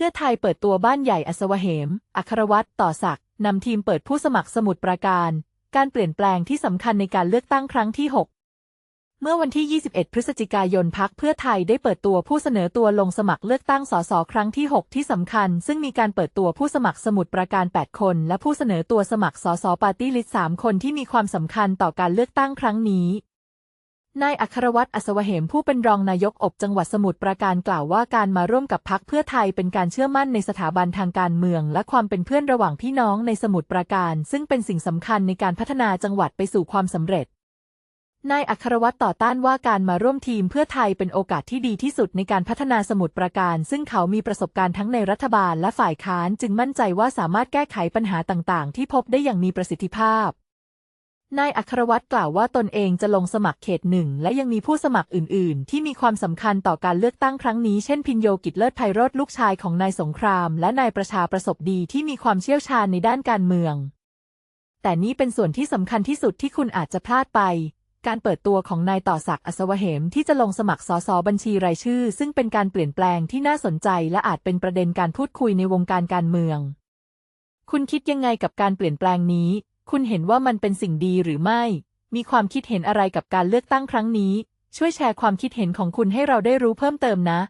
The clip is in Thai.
พื่อไทยเปิดตัวบ้านใหญ่อัศวเหม อัครวัตรต่อศักดิ์นำทีมเปิดผู้สมัครสมุดปราการ การเปลี่ยนแปลงที่สำคัญในการเลือกตั้งครั้งที่ 6 เมื่อวันที่ 21 พฤศจิกายนพักเพื่อไทยได้เปิดตัวผู้เสนอตัวลงสมัครเลือกตั้งสสครั้งที่ 6 ที่สำคัญ ซึ่งมีการเปิดตัวผู้สมัครสมุดปราการ 8 คน และผู้เสนอตัวสมัครสสปาร์ตี้ลิสต์3คนที่มีความสำคัญต่อการเลือกตั้งครั้งนี้ นายอัครวัตรอัศวเหมผู้เป็นรองนายกอบจังหวัดสมุทรปราการกล่าวว่าการมาร่วมกับพักเพื่อไทยเป็นการเชื่อมั่นในสถาบันทางการเมือง และความเป็นเพื่อนระหว่างพี่น้องในสมุทรปราการ ซึ่งเป็นสิ่งสำคัญในการพัฒนาจังหวัดไปสู่ความสำเร็จนายอัครวัตรต่อต้านว่าการมาร่วมทีมเพื่อไทยเป็นโอกาสที่ดีที่สุดในการพัฒนาสมุทรปราการ ซึ่งเขามีประสบการณ์ทั้งในรัฐบาลและฝ่ายค้าน จึงมั่นใจว่าสามารถแก้ไขปัญหาต่าง ๆ ที่พบได้อย่างมีประสิทธิภาพ นายอัครวัตรกล่าวว่าตนเองจะลงสมัครเขตหนึ่งและยังมีผู้สมัครอื่น ๆ ที่มีความสำคัญต่อการเลือกตั้งครั้งนี้ เช่นพินโยกิจเลิศไพโรธลูกชายของนายสงคราม และนายประชาประสบดีที่มีความเชี่ยวชาญในด้านการเมือง แต่นี้เป็นส่วนที่สำคัญที่สุดที่คุณอาจจะพลาดไป การเปิดตัวของนายต่อศักดิ์อัศวเหมที่จะลงสมัครสสบัญชีรายชื่อ ซึ่งเป็นการเปลี่ยนแปลงที่น่าสนใจและอาจเป็นประเด็นการพูดคุยในวงการการเมือง คุณคิดยังไงกับการเปลี่ยนแปลงนี้ คุณเห็นว่ามันเป็นสิ่งดีหรือไม่ มีความคิดเห็นอะไรกับการเลือกตั้งครั้งนี้ ช่วยแชร์ความคิดเห็นของคุณให้เราได้รู้เพิ่มเติมนะ